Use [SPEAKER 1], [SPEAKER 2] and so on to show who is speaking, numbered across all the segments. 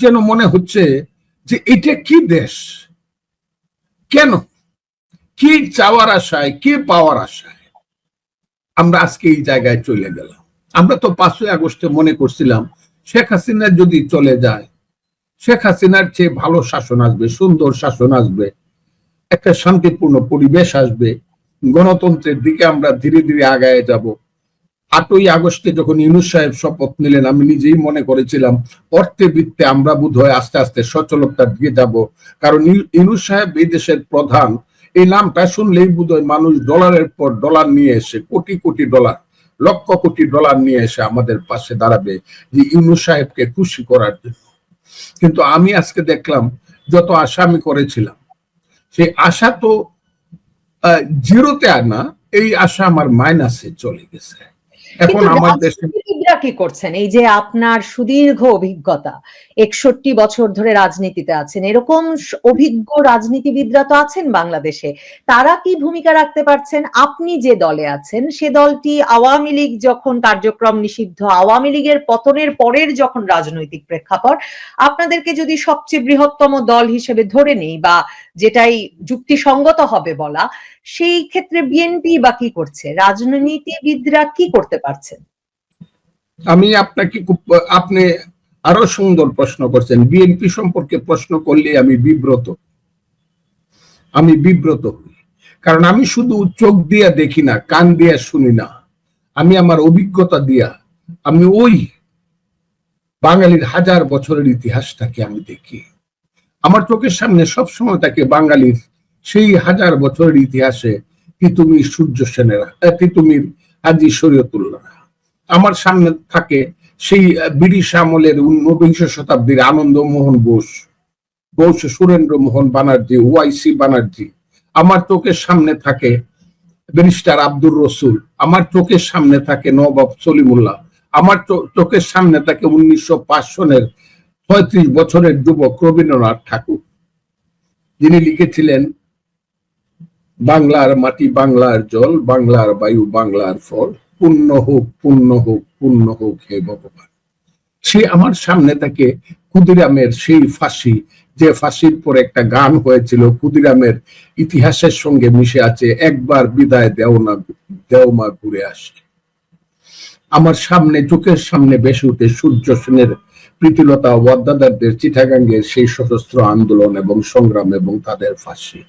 [SPEAKER 1] যেন মনে হচ্ছে যে এটা কি দেশ? কেন? কি চাওয়ার আশায়, কি পাওয়ার আশায় আমরা আজকে এই জায়গায় চলে গেলাম? আমরা তো পাঁচই আগস্টে মনে করছিলাম, শেখ হাসিনা যদি চলে যায়, শেখ হাসিনার চেয়ে ভালো শাসন আসবে, সুন্দর শাসন আসবে, একটা শান্তিপূর্ণ পরিবেশ আসবে, গণতন্ত্রের দিকে আমরা ধীরে ধীরে আগায় যাব আটই আগস্টে যখন ইউনুস সাহেব শপথ নিলেন, আমি নিজেই মনে করেছিলাম, অর্থে বৃত্তে আমরা বোধ হয় আস্তে আস্তে সচলতার দিকে যাব। কারণ ইউনুস সাহেব এই দেশের প্রধান, এই নামটা শুনলেই বোধ হয় মানুষ ডলারের পর ডলার নিয়ে এসে, কোটি কোটি ডলার, লক্ষ কোটি ডলার নিয়ে এসে আমাদের পাশে দাঁড়াবে যে ইউনুস সাহেবকে খুশি করার জন্য। কিন্তু আমি আজকে দেখলাম, যত আশা আমি করেছিলাম, সেই আশা তো জিরোতে আনা, এই আশা আমার মাইনাসে চলে গেছে। এখন আমার দেশে
[SPEAKER 2] কি করছেন? এই যে আপনার সুদীর্ঘ অভিজ্ঞতা একষট্টি বছর ধরে রাজনীতিতে আছেন এরকম অভিজ্ঞ রাজনীতিবিদরা তো আছেন বাংলাদেশে। তারা কি ভূমিকা রাখতে পারছেন? আপনি যে দলে আছেন সে দলটি আওয়ামী লীগ যখন কার্যক্রম নিষিদ্ধ আওয়ামী লীগের পতনের পরের যখন রাজনৈতিক প্রেক্ষাপট আপনাদেরকে যদি সবচেয়ে বৃহত্তম দল হিসেবে ধরে নেই বা যেটাই যুক্তিসঙ্গত হবে বলা, সেই ক্ষেত্রে বিএনপি বা কি করছে? রাজনীতিবিদরা কি করতে পারছেন
[SPEAKER 1] আমি আপনাকে আপনি আরও সুন্দর প্রশ্ন করছেন। বিএনপি সম্পর্কে প্রশ্ন করলে আমি বিব্রত। আমি বিব্রত। কারণ আমি শুধু চোখ দিয়া দেখি না, কান দিয়া শুনি না। আমি আমার অভিজ্ঞতা দিয়া, আমি ওই বাঙালির হাজার বছরের ইতিহাসটাকে আমি দেখি। আমার চোখের সামনে সবসময় তাকে বাঙালির সেই হাজার বছরের ইতিহাসে তিতুমির সূর্য সেনেরা তিতুমির হাজি শরীয়তুল্লাহ। আমার সামনে থাকে সেই ব্রিটিশ আমলের ঊনবিংশ শতাব্দীর আনন্দ মোহন বোস। বোস সুরেন্দ্র মোহন বানার্জি, ওয়াইসি বানার্জি। আমার চোখের সামনে থাকে ব্যারিস্টার আব্দুর রসুল। আমার চোখের সামনে থাকে নবাব সলিমুল্লাহ। আমার চোখের সামনে থাকে উনিশশো পাঁচ সনের ছয়ত্রিশ বছরের যুবক রবীন্দ্রনাথ ঠাকুর। যিনি লিখেছিলেন, বাংলার মাটি বাংলার জল, বাংলার বায়ু বাংলার ফল পুণ্য হোক পুণ্য হোক পুণ্য হোক হে ভগবান। সে আমার সামনে থাকে ক্ষুদিরামের সেই ফাঁসি, যে ফাঁসির পর একটা গান হয়েছিল, ক্ষুদিরামের ইতিহাসের সঙ্গে মিশে আছে, একবার বিদায় দেও না, দেও মা ঘুরে আসে আমার সামনে, চোখের সামনে বেশি উঠে সূর্য সেনের প্রীতিলতা ওয়াদ্দাদারদের চিঠাগাঙ্গের সেই সশস্ত্র আন্দোলন এবং সংগ্রাম এবং তাদের ফাঁসি।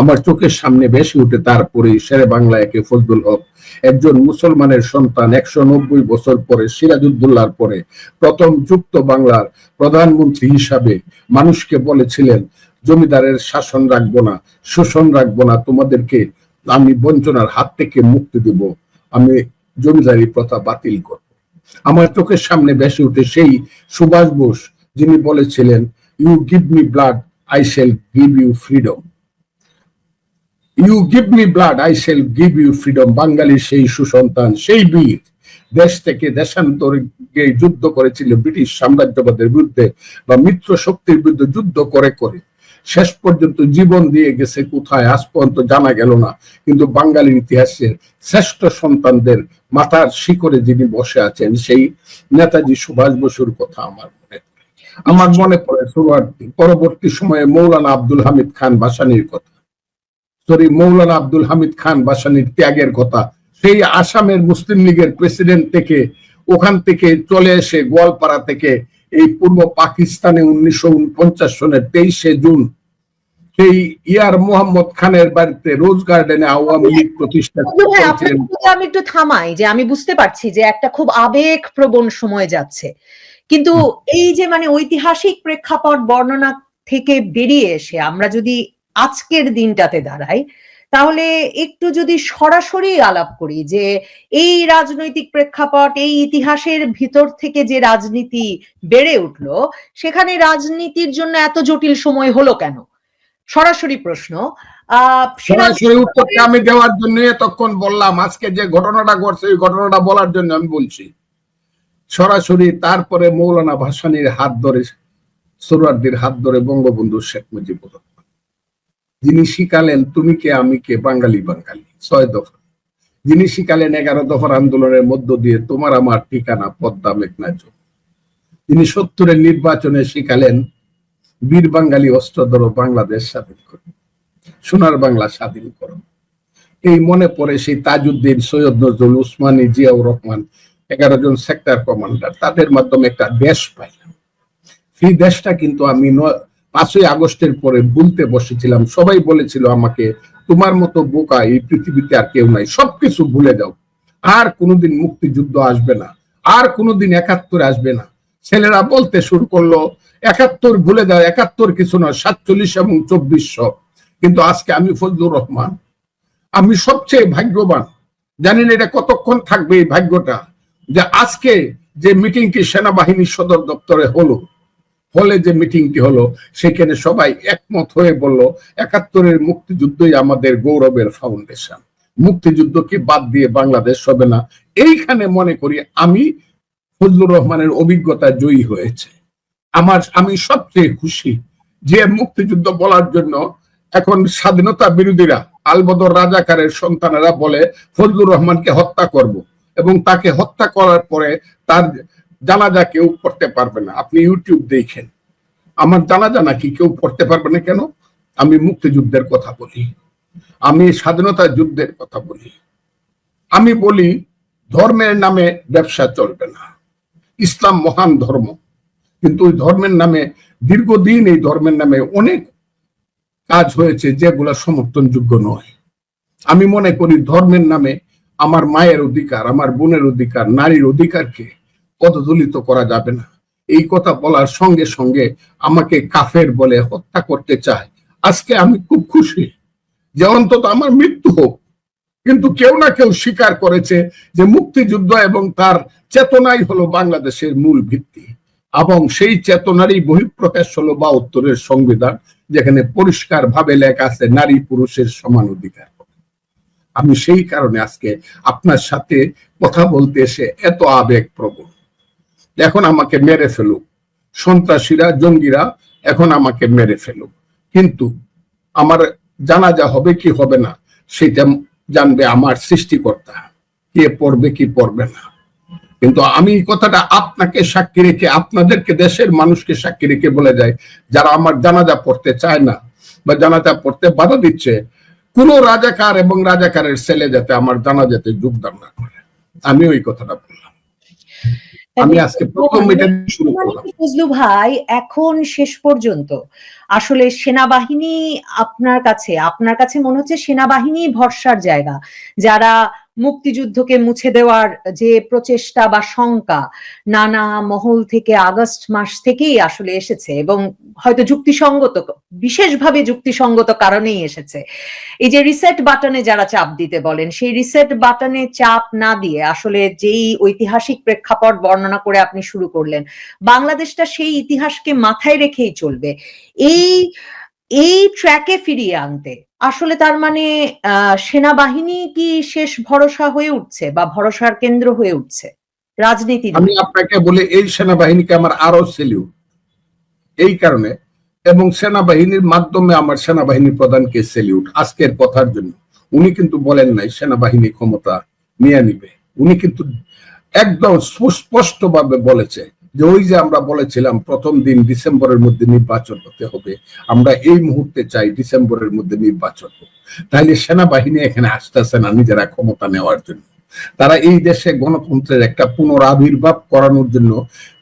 [SPEAKER 1] আমার চোখের সামনে বেশি উঠে তারপরে শেরে বাংলা একে ফজলুল হক, একজন মুসলমানের সন্তান একশো নব্বই বছর পরে সিরাজুদ্দোল্লার পরে প্রথম যুক্ত বাংলার প্রধানমন্ত্রী হিসাবে মানুষকে বলেছিলেন, জমিদারের শাসন রাখব না, শোষণ রাখব না, তোমাদেরকে আমি বঞ্চনার হাত থেকে মুক্তি দেব, আমি জমিদারি প্রথা বাতিল করব। আমার চোখের সামনে বেশি উঠে সেই সুভাষ বোস যিনি বলেছিলেন you give me blood I shall give you freedom you give me blood I shall give you freedom বাঙালির সেই সুসন্তান, সেই বীর, দেশ থেকে দেশান্তরে যুদ্ধ করেছিল ব্রিটিশ সাম্রাজ্যবাদের বিরুদ্ধে বা মিত্র শক্তির বিরুদ্ধে যুদ্ধ করে করে। শেষ পর্যন্ত জীবন দিয়ে গেছে কোথায়? আজ পর্যন্ত জানা গেল না। কিন্তু বাঙালির ইতিহাসের শ্রেষ্ঠ সন্তানদের মাথার শিখরে যিনি বসে আছেন, সেই নেতাজি সুভাষ বসুর কথা আমার মনে আমার মনে পড়ে পরবর্তী সময়ে মৌলানা আব্দুল হামিদ খান বাসানির কথা। সরি মৌলানা আব্দুল হামিদ খান বাসানির ত্যাগের কথা, সেই আসামের মুসলিম লীগের প্রেসিডেন্ট থেকে ওখান থেকে চলে এসে গোয়ালপাড়া থেকে এই পূর্ব পাকিস্তানে উনিশশো উনপঞ্চাশ সনের তেইশে জুন সেই ইয়ার মোহাম্মদ খানের বাড়িতে রোজ গার্ডেনে আওয়ামী লীগ প্রতিষ্ঠা
[SPEAKER 2] আমি একটু থামাই যে আমি বুঝতে পারছি যে একটা খুব আবেগ প্রবণ সময় যাচ্ছে। কিন্তু এই যে মানে ঐতিহাসিক প্রেক্ষাপট বর্ণনা থেকে বেরিয়ে এসে আমরা যদি আজকের দিনটাতে দাঁড়াই তাহলে একটু যদি সরাসরি আলাপ করি যে এই রাজনৈতিক প্রেক্ষাপট এই ইতিহাসের ভিতর থেকে যে রাজনীতি বেড়ে উঠল সেখানে রাজনীতির জন্য এত জটিল সময় হলো কেন? সরাসরি প্রশ্ন
[SPEAKER 1] সরাসরি উত্তরটা আমি দেওয়ার জন্য এতক্ষণ বললাম। আজকে যে ঘটনাটা ঘটছে ওই ঘটনাটা বলার জন্য আমি বলছি। সরাসরি তারপরে মৌলানা ভাসানির হাত ধরে সোরারদির হাত ধরে বঙ্গবন্ধু শেখ মুজিবুর। যিনি শিখালেন, তুমি কে, আমি কে? বাঙালি বাঙালি। ছয় দফা। যিনি শিখালেন এগারো দফার আন্দোলনের মধ্য দিয়ে, তোমার আমার ঠিকানা পদ্মা মেঘনা তিনি সত্তরের নির্বাচনে শিখালেন, বীর বাঙালি অস্ত্র ধরো বাংলাদেশ স্বাধীন করো। সোনার বাংলা স্বাধীন করো। এই মনে পড়ে সেই তাজউদ্দিন, সৈয়দ নজরুল উসমানী, জিয়াউর রহমান, এগারো জন সেক্টর কমান্ডার তাদের মাধ্যমে একটা দেশ পাইলাম। সেই দেশটা কিন্তু আমি পাঁচই আগস্টের পরে ভুলতে বসেছিলাম। সবাই বলেছিল আমাকে, তোমার মতো বোকা এই পৃথিবীতে আর কেউ নাই, সবকিছু ভুলে যাও। আর কোনোদিন মুক্তিযুদ্ধ আসবে না, আর কোনোদিন একাত্তর আসবে না। ছেলেরা বলতে শুরু করল, একাত্তর ভুলে যাও, একাত্তর কিছু নয়, সাতচল্লিশ এবং চব্বিশশো। কিন্তু আজকে আমি ফজলুর রহমান। আমি সবচেয়ে ভাগ্যবান। জানেন এটা কতক্ষণ থাকবে এই ভাগ্যটা? যে আজকে যে মিটিংটি সেনাবাহিনীর সদর দপ্তরে হলো হলে যে মিটিংটি হলো, সেখানে সবাই একমত হয়ে বলল, একাত্তরের মুক্তিযুদ্ধই আমাদের গৌরবের ফাউন্ডেশন মুক্তিযুদ্ধকে বাদ দিয়ে বাংলাদেশ হবে না? এইখানে মনে করি আমি ফজলুর রহমানের অভিজ্ঞতা জয়ী হয়েছে। আমার, আমি সবচেয়ে খুশি যে মুক্তিযুদ্ধ বলার জন্য এখন স্বাধীনতা বিরোধীরা, আলবদর রাজাকারের সন্তানেরা বলে, ফজলুর রহমানকে হত্যা করব। এবং তাকে হত্যা করার পরে তার জানাজা কেউ পড়তে পারবে না। আপনি ইউটিউব দেখেন। আমার জানাজা নাকি কেউ পড়তে পারবে না কেন? আমি মুক্তিযুদ্ধের কথা বলি। আমি স্বাধীনতা যুদ্ধের কথা বলি। আমি বলি, ধর্মের নামে ব্যবসা চলবে না। ইসলাম মহান ধর্ম। কিন্তু ওই ধর্মের নামে, দীর্ঘদিন এই ধর্মের নামে অনেক কাজ হয়েছে যেগুলো সমর্থনযোগ্য নয়। আমি মনে করি, ধর্মের নামে আমার মায়ের অধিকার, আমার বোনের অধিকার, নারীর অধিকারকে পদদলিত করা যাবে না। এই কথা বলার সঙ্গে সঙ্গে আমাকে কাফের বলে হত্যা করতে চায়। আজকে আমি খুব খুশি যে অন্তত আমার মৃত্যু হোক। কিন্তু কেউ না কেউ স্বীকার করেছে যে মুক্তিযুদ্ধ এবং তার চেতনাই হলো বাংলাদেশের মূল ভিত্তি। এবং সেই চেতনারই বহিঃপ্রকাশ হলো বা উত্তরের সংবিধান, যেখানে পরিষ্কার ভাবে লেখা আছে, নারী পুরুষের সমান অধিকার আমি সেই কারণে আজকে আপনার সাথে কথা বলতে এসে এত আবেগ প্রবণ এখন আমাকে মেরে ফেলুক। সন্ত্রাসীরা, জঙ্গিরা এখন আমাকে মেরে ফেলুক। কিন্তু আমার জানাজা হবে কি হবে না, সেটা জানবে আমার সৃষ্টিকর্তা। কে পড়বে, কি পড়বে না। কিন্তু আমি কথাটা আপনাকে সাক্ষী রেখে, আপনাদেরকে, দেশের মানুষকে সাক্ষী রেখে বলে যায় যারা আমার জানাজা পড়তে চায় না বা জানাজা পড়তে বাধা দিচ্ছে, কোন রাজাকার এবং রাজাকারের ছেলে যাতে আমার জানাজাতে যোগদান না করে। আমি ওই কথাটা বললাম। আমি আজকে প্রথম এটা শুরু করলাম।
[SPEAKER 2] ফজলু ভাই এখন শেষ পর্যন্ত। আসলে সেনাবাহিনী আপনার কাছে আপনার কাছে মনে হচ্ছে সেনাবাহিনী ভরসার জায়গা। যারা মুক্তিযুদ্ধকে মুছে দেওয়ার যে প্রচেষ্টা বা শঙ্কা নানা মহল থেকে আগস্ট মাস থেকেই আসলে এসেছে এবং হয়তো যুক্তিসঙ্গত, বিশেষভাবে যুক্তিসঙ্গত কারণেই এসেছে। এই যে রিসেট বাটনে যারা চাপ দিতে বলেন, সেই রিসেট বাটনে চাপ না দিয়ে আসলে যেই ঐতিহাসিক প্রেক্ষাপট বর্ণনা করে আপনি শুরু করলেন, বাংলাদেশটা সেই ইতিহাসকে মাথায় রেখেই চলবে। এই এই ট্র্যাকে ফিরিয়ে আনতে। আসলে তার মানে সেনাবাহিনী কি শেষ ভরসা হয়ে উঠছে বা ভরসার কেন্দ্র হয়ে উঠছে? রাজনীতি
[SPEAKER 1] আমি আপনাকে বলে, এই সেনাবাহিনীকে আমার আরও সেলিউট এই কারণে, এবং সেনাবাহিনীর মাধ্যমে আমার সেনাবাহিনী প্রধানকে সেলিউট, আজকের কথার জন্য। উনি কিন্তু বলেন নাই, সেনাবাহিনী ক্ষমতা নিয়ে নিবে। উনি কিন্তু একদম সুস্পষ্ট ভাবে বলেছে যে ওই যে আমরা বলেছিলাম, প্রথম দিন ডিসেম্বরের মধ্যে নির্বাচন হতে হবে। আমরা এই মুহূর্তে চাই ডিসেম্বরের মধ্যে নির্বাচন হোক। তাহলে সেনাবাহিনী এখানে আসতেছে না, নিজেরা ক্ষমতা নেওয়ার জন্য। তারা এই দেশে গণতন্ত্রের একটা পুনরাবির্ভাব করানোর জন্য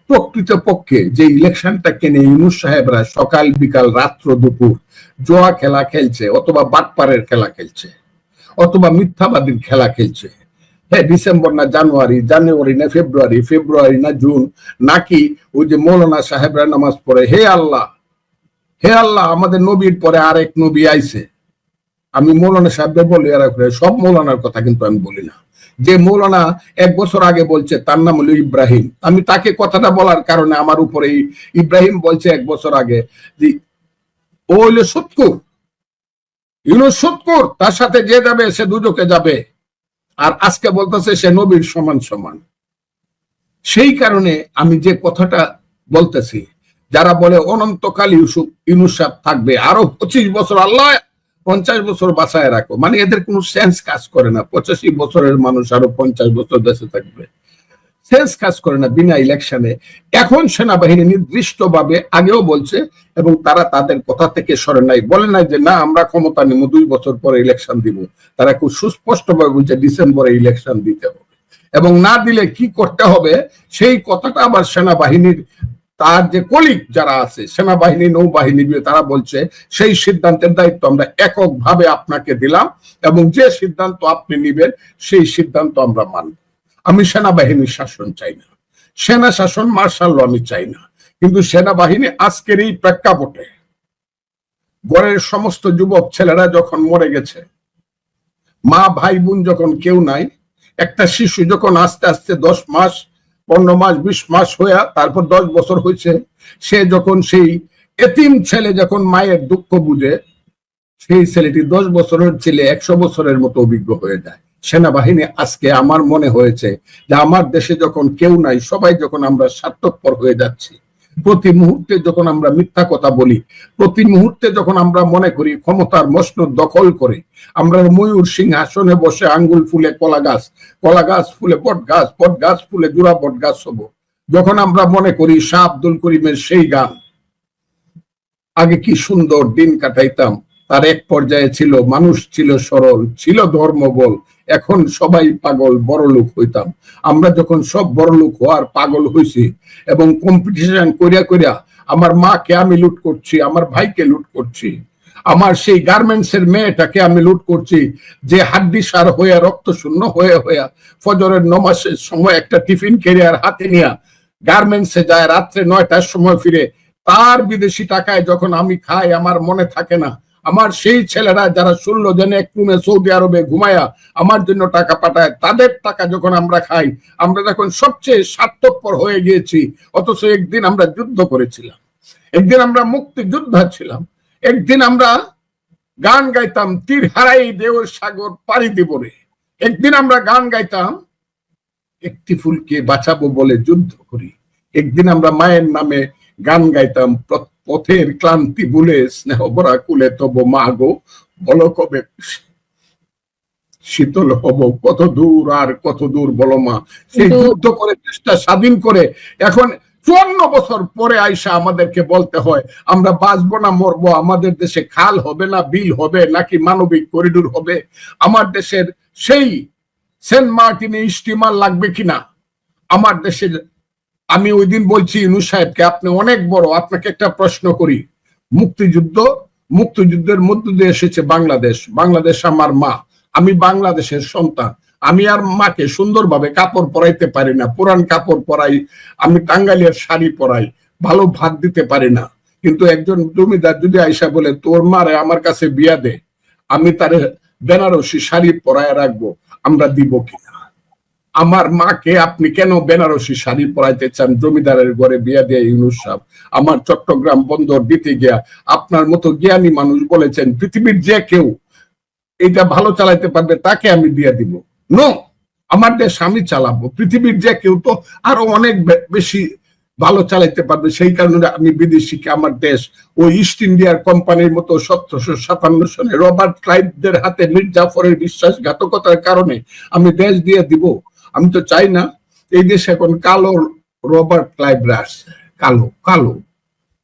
[SPEAKER 1] প্রকৃত পক্ষে যে ইলেকশনটা কেনে ইউনুস সাহেবরা সকাল বিকাল রাত্র দুপুর জোয়া খেলা খেলছে, অথবা বাটপারের খেলা খেলছে, অথবা মিথ্যাবাদীর খেলা খেলছে হ্যাঁ ডিসেম্বর না জানুয়ারি জানুয়ারি না ফেব্রুয়ারি ফেব্রুয়ারি না জুন, নাকি ওই যে মৌলানা সাহেবরা নামাজ পড়ে, হে আল্লাহ হে আল্লাহ, আমাদের নবীর পরে আরেক নবী আইছে। আমি মৌলানা সাহেবদের বলি আর সব মৌলানার কথা কিন্তু আমি বলি না। যে মৌলানা এক বছর আগে বলছে, তার নাম হলো ইব্রাহিম। আমি তাকে কথাটা বলার কারণে আমার উপরে ইব্রাহিম বলছে এক বছর আগে যে, ও হইল সৎকুর ইউনো সৎকুর, তার সাথে যে যাবে, সে দুজকে যাবে। আর আজকে বলতেছে সে নবীর সমান সমান। সেই কারণে আমি যে কথাটা বলতেছি, যারা বলে অনন্তকাল ইউসুফ, ইউনুস থাকবে, আরও পঁচিশ বছর আল্লাহ পঞ্চাশ বছর বাঁচায় রাখো। মানে এদের কোনো সেন্স কাজ করে না। পঁচাশি বছরের মানুষ আরও পঞ্চাশ বছর দেশে থাকবে। সেন্স কাজ করে না বিনা ইলেকশনে। এখন সেনাবাহিনী নির্দিষ্টভাবে আগেও বলছে এবং তারা তাদের কথা থেকে সরে নাই। বলে নাই যে, না, আমরা ক্ষমতা নিব দুই বছর পরে ইলেকশন দিব। তারা খুব সুস্পষ্টভাবে বলছে, ডিসেম্বরে ইলেকশন দিতে হবে। এবং না দিলে কি করতে হবে, সেই কথাটা আবার সেনাবাহিনীর, তার যে কলিগ যারা আছে, সেনাবাহিনী, নৌবাহিনী, তারা বলছে, সেই সিদ্ধান্তের দায়িত্ব আমরা এককভাবে আপনাকে দিলাম এবং যে সিদ্ধান্ত আপনি নিবেন, সেই সিদ্ধান্ত আমরা মানব। আমি সেনাবাহিনীর শাসন চাই না। সেনা শাসন, মার্শাল ল আমি চাই না। কিন্তু সেনাবাহিনী আজকের এই প্রেক্ষাপটে গড়ের সমস্ত যুবক ছেলেরা যখন মরে গেছে, মা, ভাই, বোন যখন কেউ নাই, একটা শিশু যখন আস্তে আস্তে দশ মাস, পনেরো মাস, বিশ মাস হয়ে তারপর দশ বছর হয়েছে, সে যখন সেই এতিম ছেলে যখন মায়ের দুঃখ বুঝে, সেই ছেলেটি দশ বছরের ছেলে একশো বছরের মতো অভিজ্ঞ হয়ে যায়। সেনাবাহিনী আজকে আমার মনে হয়েছে যে আমার দেশে যখন কেউ নাই, সবাই যখন আমরা স্বার্থপর হয়ে যাচ্ছি, প্রতি মুহূর্তে যখন আমরা মিথ্যা কথা বলি, প্রতি মুহূর্তে যখন আমরা মনে করি ক্ষমতার মসনদ দখল করে, আমরা ময়ূর সিংহাসনে বসে আঙ্গুল ফুলে কলা গাছ কলা গাছ ফুলে বট গাছ বট গাছ ফুলে জোড়া বট গাছ হব। যখন আমরা মনে করি শাহ আব্দুল করিমের সেই গান, আগে কি সুন্দর দিন কাটাইতাম, তার এক পর্যায়ে ছিল মানুষ ছিল সরল, ছিল ধর্মবল এখন সবাই পাগল, বড় লোক হইতাম। আমরা যখন সব বড় লোক হওয়ার পাগল হইছি এবং কম্পিটিশন করিয়া করিয়া আমার মাকে আমি লুট করছি, আমার ভাইকে লুট করছি, আমার সেই গার্মেন্টস এর মেয়েটাকে আমি লুট করছি, যে হাড্ডি সার হয়ে রক্ত শূন্য হয়ে হইয়া ফজরের নমাসের সময় একটা টিফিন ক্যারিয়ার হাতে নিয়ে গার্মেন্টসে যায়, রাত্রে নয়টার সময় ফিরে, তার বিদেশি টাকায় যখন আমি খাই, আমার মনে থাকে না আমার সেই ছেলেরা যারা ষোলো জনে এক রুমে সৌদি আরবে ঘুমায়া আমার জন্য টাকা পাঠায়, তাদের টাকা যখন আমরা খাই, আমরা যখন সবচেয়ে স্বার্থপর হয়ে গিয়েছি। অথচ একদিন আমরা যুদ্ধ করেছিলাম। একদিন আমরা মুক্তি যোদ্ধা ছিলাম। একদিন আমরা গান গাইতাম, তীর হারাই দেওর সাগর পাড়ি দিব রে। একদিন আমরা গান গাইতাম, একটি ফুলকে বাঁচাবো বলে যুদ্ধ করি। একদিন আমরা মায়ের নামে গান গাইতাম প্র- পথের ক্লান্তি ভুলে স্নেহ ভরা কুলে তব মা গো বলো কবে? শীতল হব কত দূর আর কত দূর বলো মা। সেই যুদ্ধ করে দেশটা স্বাধীন করে এখন চুয়ান্ন বছর পরে আইসা আমাদেরকে বলতে হয় আমরা বাঁচবো না মরবো আমাদের দেশে খাল হবে না বিল হবে নাকি মানবিক করিডোর হবে? আমার দেশের সেই সেন্ট মার্টিনে স্টিমার লাগবে কিনা? আমার দেশের আমি ওই দিন বলছি ইনু সাহেবকে, আপনি অনেক বড়, আপনাকে একটা প্রশ্ন করি। মুক্তিযুদ্ধ, মুক্তিযুদ্ধের মধ্য দিয়ে এসেছে বাংলাদেশ। বাংলাদেশ আমার মা। আমি বাংলাদেশের সন্তান। আমি আর মাকে সুন্দরভাবে কাপড় পরাইতে পারি না। পুরান কাপড় পরাই, আমি টাঙ্গাইলের শাড়ি পরাই। ভালো ভাত দিতে পারি না। কিন্তু একজন জমিদার যদি আইসা বলে, তোর মারে আমার কাছে বিয়া দে, আমি তার বেনারসি শাড়ি পরায় রাখব, আমরা দিব কিনা আমার মাকে আপনি কেন বেনারসি শাড়ি পরাইতে চান? জমিদারের ঘরে বিয়া দিয়ে ইউনুস সাহেব, আমার চট্টগ্রাম বন্দর দিতে গিয়া আপনার মতো জ্ঞানী মানুষ বলেছেন, পৃথিবীর যে কেউ এটা ভালো চালাইতে পারবে, তাকে আমি দিয়ে দিব। নো, আমার দেশ আমি চালাবো। পৃথিবীর যে কেউ তো আরও অনেক বেশি ভালো চালাইতে পারবে। সেই কারণে আমি বিদেশিকে, আমার দেশ ওই ইস্ট ইন্ডিয়ার কোম্পানির মতো সতেরোশো সাতান্ন সনে রবার্ট ক্লাইভদের হাতে মির্জাফরের বিশ্বাসঘাতকতার কারণে আমি দেশ দিয়ে দিব। আমি তো চাই না, এই দেশে এখন কালো রবার্ট ক্লাইভরা আসছে কালো কালো।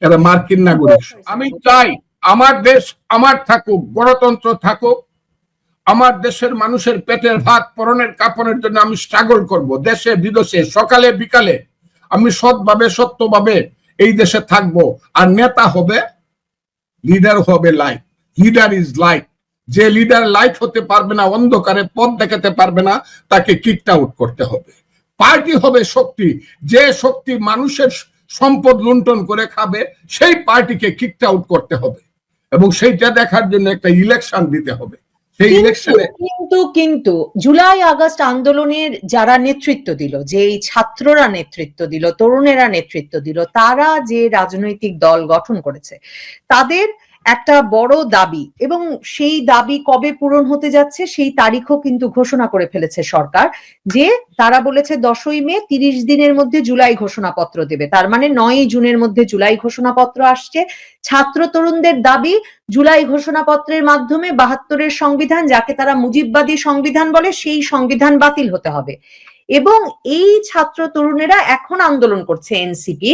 [SPEAKER 1] এরা মার্কিন নাগরিক। আমি চাই আমার দেশ আমার থাকুক, গণতন্ত্র থাকুক, আমার দেশের মানুষের পেটের ভাত পরনের কাপড়ের জন্য আমি স্ট্রাগল করব, দেশে, বিদেশে, সকালে, বিকালে। আমি সৎভাবে, সত্যভাবে এই দেশে থাকব। আর নেতা হবে লিডার হবে লাইট লিডার ইজ লাইট যে লিডার লাইট হতে পারবে না অন্ধকারে পথ দেখাতে পারবে না তাকে কিকড আউট করতে হবে। পার্টি হবে শক্তি। যে শক্তি মানুষের সম্পদ লুণ্ঠন করে খাবে সেই পার্টিকে কিকড আউট করতে হবে। এবং সেইটা দেখার জন্য একটা ইলেকশন দিতে হবে। সেই
[SPEAKER 2] কিন্তু-
[SPEAKER 1] ইলেকশনে
[SPEAKER 2] কিন্তু কিন্তু জুলাই আগস্ট আন্দোলনের যারা নেতৃত্ব দিল যে এই ছাত্ররা নেতৃত্ব দিল তরুণেরা নেতৃত্ব দিল তারা যে রাজনৈতিক দল গঠন করেছে তাদের একটা বড় দাবি এবং সেই দাবি কবে পূরণ হতে যাচ্ছে সেই তারিখও কিন্তু ঘোষণা করে ফেলেছে সরকার যে তারা বলেছে দশই মে তিরিশ দিনের মধ্যে জুলাই ঘোষণাপত্র দেবে। তার মানে নয়ই জুনের মধ্যে জুলাই ঘোষণাপত্র আসছে। ছাত্র তরুণদের দাবি, জুলাই ঘোষণাপত্রের মাধ্যমে বাহাত্তরের সংবিধান, যাকে তারা মুজিববাদী সংবিধান বলে, সেই সংবিধান বাতিল হতে হবে। এবং এই ছাত্র তরুণেরা এখন আন্দোলন করছে এনসিপি।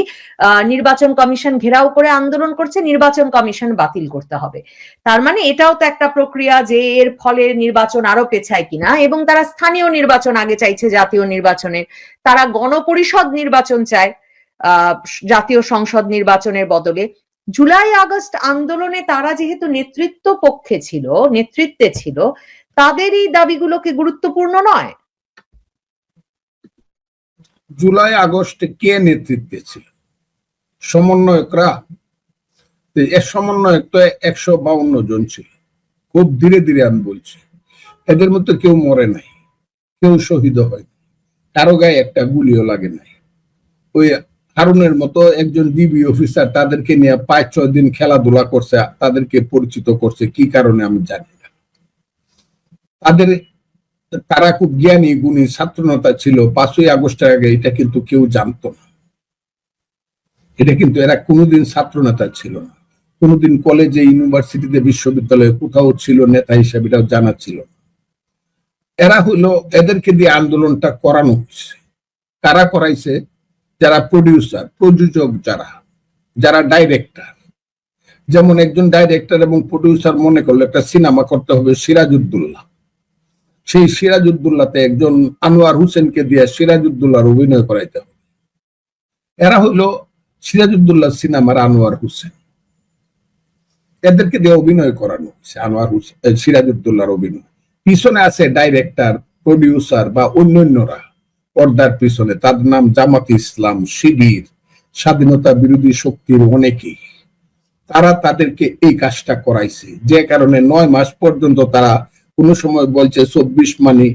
[SPEAKER 2] নির্বাচন কমিশন ঘেরাও করে আন্দোলন করছে, নির্বাচন কমিশন বাতিল করতে হবে। তার মানে এটাও তো একটা প্রক্রিয়া যে এর ফলে নির্বাচন আরও পেছায় কিনা এবং তারা স্থানীয় নির্বাচন আগে চাইছে জাতীয় নির্বাচনের। তারা গণপরিষদ নির্বাচন চায় জাতীয় সংসদ নির্বাচনের বদলে। জুলাই, আগস্ট আন্দোলনে তারা যেহেতু নেতৃত্ব পক্ষে ছিল, নেতৃত্বে ছিল, তাদের এই দাবিগুলো কি গুরুত্বপূর্ণ নয়।
[SPEAKER 1] জুলাই আগস্টে কে নেতৃত্বে ছিল? সমন্বয়করা? এর সমন্বয়ক তো একশো বাউন্ন জন ছিল। খুব ধীরে ধীরে আমি বলছি, এদের মধ্যে কেউ মরে নাই, কেউ শহীদ হয় কারও গায়ে একটা গুলিও লাগে নাই। ওই হারুনের মতো একজন ডিবি অফিসার তাদেরকে নিয়ে পাঁচ, ছয় দিন খেলাধুলা করছে, তাদেরকে পরিচিত করছে, কি কারণে আমি জানি না। তাদের তারা খুব জ্ঞানী, গুণী, ছাত্রনতা ছিল। পাঁচই আগস্টের আগে এটা কিন্তু কেউ জানতো না। এটা কিন্তু এরা কোনোদিন ছাত্রনেতা ছিল না। কোনোদিন কলেজে ইউনিভার্সিটিতে বিশ্ববিদ্যালয়ে কোথাও ছিল নেতা হিসেবে, এটাও জানা ছিল এরা হলো, এদেরকে দিয়ে আন্দোলনটা করানো হয়েছে কারা করাইছে? যারা প্রডিউসার প্রযোজক যারা যারা ডাইরেক্টর যেমন একজন ডাইরেক্টর এবং প্রডিউসার মনে করল একটা সিনেমা করতে হবে সিরাজ সিরাজউদ্দৌলা। সেই সিরাজউদ্দৌলাতে একজন আনোয়ার হোসেনকে দিয়ে সিরাজউদ্দৌলার অভিনয় করাইতে হবে। এরা হইল সিরাজউদ্দৌল্লাহ সিনেমার আনোয়ার হোসেন। এদেরকে দিয়ে অভিনয় করানো হয়েছে, আনোয়ার হোসেন সিরাজউদ্দৌলার অভিনয়। পিছনে আছে ডাইরেক্টর প্রডিউসার বা অন্যান্যরা পর্দার পিছনে। তার নাম জামাত ইসলাম, শিবির, স্বাধীনতা বিরোধী শক্তির অনেকেই। তারা তাদেরকে এই কাজটা করাইছে। যে কারণে নয় মাস পর্যন্ত তারা কোনো সময় বলছে চব্বিশ মানি,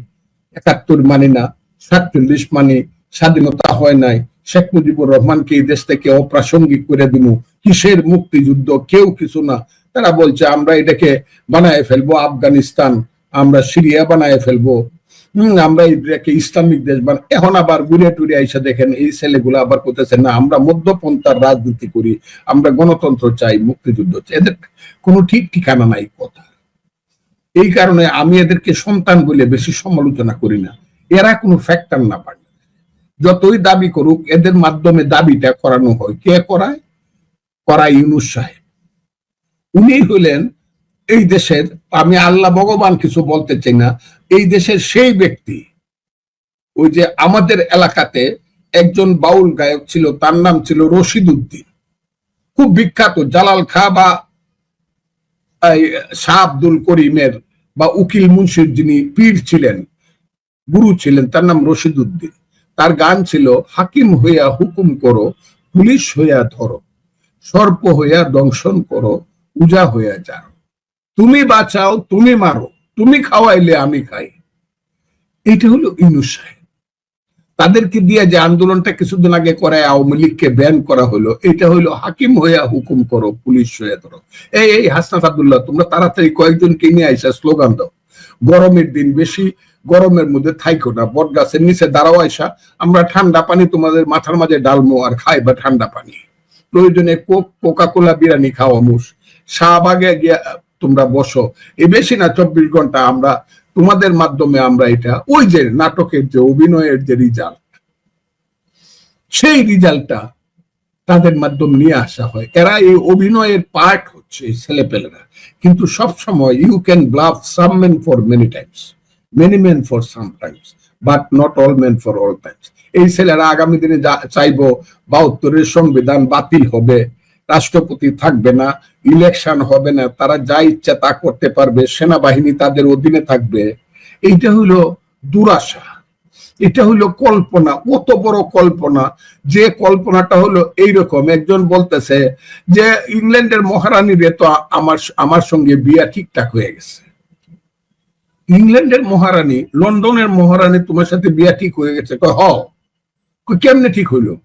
[SPEAKER 1] একাত্তর মানি না, সাতচল্লিশ মানি, স্বাধীনতা হয় নাই, শেখ মুজিবুর রহমানকে এই দেশ থেকে অপ্রাসঙ্গিক করে দিব কিসের মুক্তিযুদ্ধ, কেউ কিছু না। তারা বলছে, আমরা এটাকে বানায় ফেলব আফগানিস্তান, আমরা সিরিয়া বানায় ফেলব। আমরা এটাকে ইসলামিক দেশ বান এখন আবার ঘুরে টুরে আইসা দেখেন, এই ছেলেগুলো আবার করতেছে না, আমরা মধ্যপন্থার রাজনীতি করি, আমরা গণতন্ত্র চাই, মুক্তিযুদ্ধ চাই। এদের কোনো ঠিক ঠিকানা নাই কথা। এই কারণে আমি এদেরকে সন্তান বলে বেশি সমালোচনা করি না। এরা কোনো ফ্যাক্টর না পারে যতই দাবি করুক, এদের মাধ্যমে দাবিটা করানো হয়। কে করায়? করায় ইউনুস সাহেব। উনি হলেন এই দেশের, আমি আল্লাহ ভগবান কিছু বলতে চাই না, এই দেশের সেই ব্যক্তি। ওই যে আমাদের এলাকাতে একজন বাউল গায়ক ছিল, তার নাম ছিল রশিদ উদ্দিন খুব বিখ্যাত, জালাল খা বা শাহ আব্দুল করিমের বা উকিল মুন্সির যিনি পীর ছিলেন, গুরু ছিলেন, তার নাম রশিদ উদ্দিন তার গান ছিল, হাকিম হইয়া হুকুম করো, পুলিশ হইয়া ধরো, সর্প হইয়া দংশন করো, উজা হইয়া যাও তুমি বাঁচাও, তুমি মারো, তুমি খাওয়াইলে আমি খাই। এটা হলো ইউনুস সাহেব। তাদেরকে দিয়ে যে আন্দোলনটা কিছুদিন আগে করায় আওয়ামী লীগকে ব্যান করা হলো, এটা হলো হাকিম হইয়া হুকুম করো, পুলিশ হইয়া ধরো। এই এই হাসনাত আব্দুল্লাহ, তোমরা তাড়াতাড়ি কয়েকজনকে নিয়ে আইসা স্লোগান দাও। গরমের দিন বেশি, গরমের মধ্যে থাইকো না বট গাছের নিচে দাঁড়াও আইসা, আমরা ঠান্ডা পানি তোমাদের মাথার মাঝে ডালমো আর খাই বা ঠান্ডা পানি। প্রয়োজনে কোক কোকা কোলা বিরিয়ানি খাওয়া মুস শাহবাগে গিয়া তোমরা বসো। এই বেশি না, চব্বিশ ঘণ্টা আমরা তোমাদের মাধ্যমে আমরা এটা, ওই যে নাটকের যে অভিনয়ের যে রিজাল্ট সেই রিজাল্টটা তাদের মাধ্যমে নিয়ে আসা হয়। এরা এই অভিনয়ের পার্ট হচ্ছে ছেলেপেলেরা। কিন্তু সব সময় you can bluff some men for many times many men for some times but not all men for all times এই ছেলেরা আগামী দিনে চাইব, বাহাত্তরের সংবিধান বাতিল হবে, রাষ্ট্রপতি থাকবে না ইলেকশন হবে না, তারা যা ইচ্ছা তা করতে পারবে, সেনাবাহিনী তাদের অধীনে থাকবে। এইটা হলো দুরাশা। এটা হলো কল্পনা, অত বড় কল্পনা। যে কল্পনাটা হলো এইরকম। একজন বলতেছে যে, ইংল্যান্ডের মহারানীর তো আমার আমার সঙ্গে বিয়া ঠিকঠাক হয়ে গেছে। ইংল্যান্ডের মহারানী, লন্ডনের মহারানী তোমার সাথে বিয়া ঠিক হয়ে গেছে। কেমনে ঠিক হইল?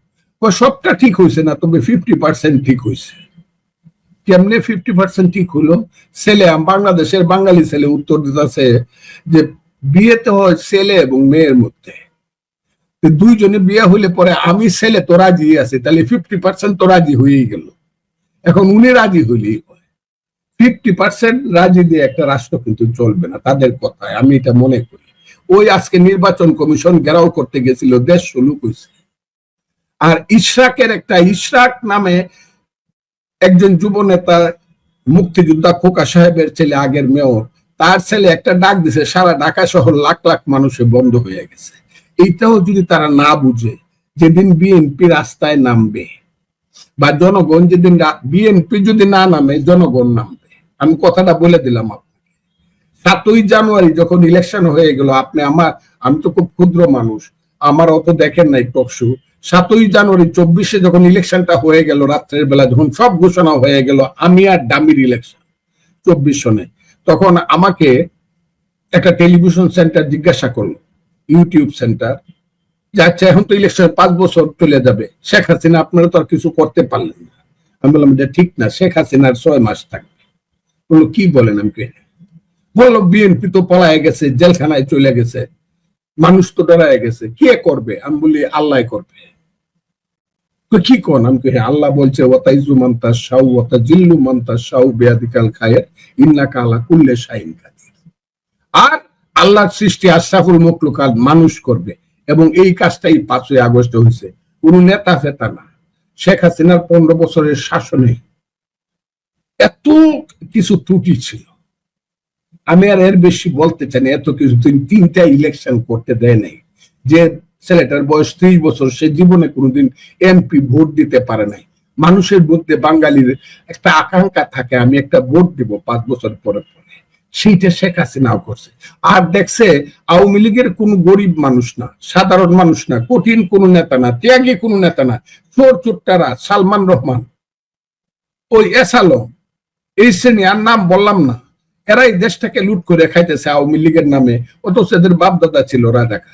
[SPEAKER 1] সবটা ঠিক হয়েছে না, তবে ফিফটি পার্সেন্ট ঠিক হয়েছে কেমনে ফিফটি পার্সেন্ট ঠিক হলো? ছেলে বাংলাদেশের বাঙালি ছেলে উত্তর দিতেছে যে বিয়েতে হয় ছেলে এবং মেয়ের মধ্যে। দুইজনে বিয়ে হইলে পরে আমি ছেলে তো রাজি আছে, তাহলে ফিফটি পার্সেন্ট তো রাজি হয়েই গেল। এখন উনি রাজি হইলেই হয়। ফিফটি পার্সেন্ট রাজি দিয়ে একটা রাষ্ট্র কিন্তু চলবে না, তাদের কথায় আমি এটা মনে করি। ওই আজকে নির্বাচন কমিশন ঘেরাও করতে গেছিল দেশ শুরু হয়েছে। আর ইশরাকের একটা, ইশরাক নামে একজন যুব নেতা, মুক্তিযোদ্ধা খোকা সাহেবের ছেলে, আগের মেয়র, তার ছেলে একটা ডাক দিছে, সারা ঢাকা শহর লাখ লাখ মানুষে বন্ধ হয়ে গেছে। এইটাও যদি তারা না বুঝে, যেদিন বিএনপি রাস্তায় নামবে, বা জনগণ যেদিন বিএনপি যদি না নামে, জনগণ নামবে। আমি কথাটা বলে দিলাম আপনাকে। সাতই জানুয়ারি যখন ইলেকশন হয়ে গেল, আপনি আমার আমি তো খুব ক্ষুদ্র মানুষ, আমার অত দেখেন নাই টকশো সাতই জানুয়ারি চব্বিশে যখন ইলেকশনটা হয়ে গেল, রাত্রের বেলা যখন সব ঘোষণা হয়ে গেল, আমি আর ডামির ইলেকশন চব্বিশ সনে, তখন আমাকে একটা টেলিভিশন সেন্টার জিজ্ঞাসা করল ইউটিউব সেন্টার যাচ্ছে এখন তো ইলেকশন পাঁচ বছর চলে যাবে, শেখ হাসিনা, আপনারা তো আর কিছু করতে পারলেন না। আমি বললাম, এটা ঠিক না, শেখ হাসিনার ছয় মাস থাকবে। বলল, কি বলেন? আমি কে বলল, বিএনপি তো পলায় গেছে, জেলখানায় চলে গেছে, মানুষ তো ডরায় গেছে, কে করবে? আমি বলি, আল্লাহ করবে। কি কোন? আমি কই, আল্লাহ বলছে ওয়াতাইজু মান্তা শাউ ওয়াতা জিল্লু মান্তা শাউ বেয়াদিকাল খায়ের ইন্না কালা কুল্লে শাইন কাদির. আর আল্লাহর সৃষ্টি আশরাফুল মকলুকাত মানুষ করবে এবং এই কাজটাই পাঁচই আগস্টে হয়েছে কোন নেতা ফেতা না। শেখ হাসিনার পনেরো বছরের শাসনে এত কিছু ত্রুটি ছিল। আমি আর এর বেশি বলতে চাই না এত কিছু। তিন তিনটা ইলেকশন করতে দেয় নাই। যে ছেলেটার বয়স ত্রিশ বছর, সে জীবনে কোনোদিন এমপি ভোট দিতে পারে নাই। মানুষের মধ্যে বাঙালির একটা আকাঙ্ক্ষা থাকে, আমি একটা ভোট দিব পাঁচ বছর পরে পরে। সেইটা শেখ হাসিনাও করছে। আর দেখছে, আওয়ামী লীগের কোন গরিব মানুষ না, সাধারণ মানুষ না, কঠিন কোন নেতা না, ত্যাগী কোন নেতা না, চোর চোরটারা সালমান রহমান, ওই এসালম এই শ্রেণি, আর নাম বললাম না, এরাই দেশটাকে লুট করে খাইতেছে আওয়ামী লীগের নামে। অথচ এদের বাপ দাদা ছিল রাজাকা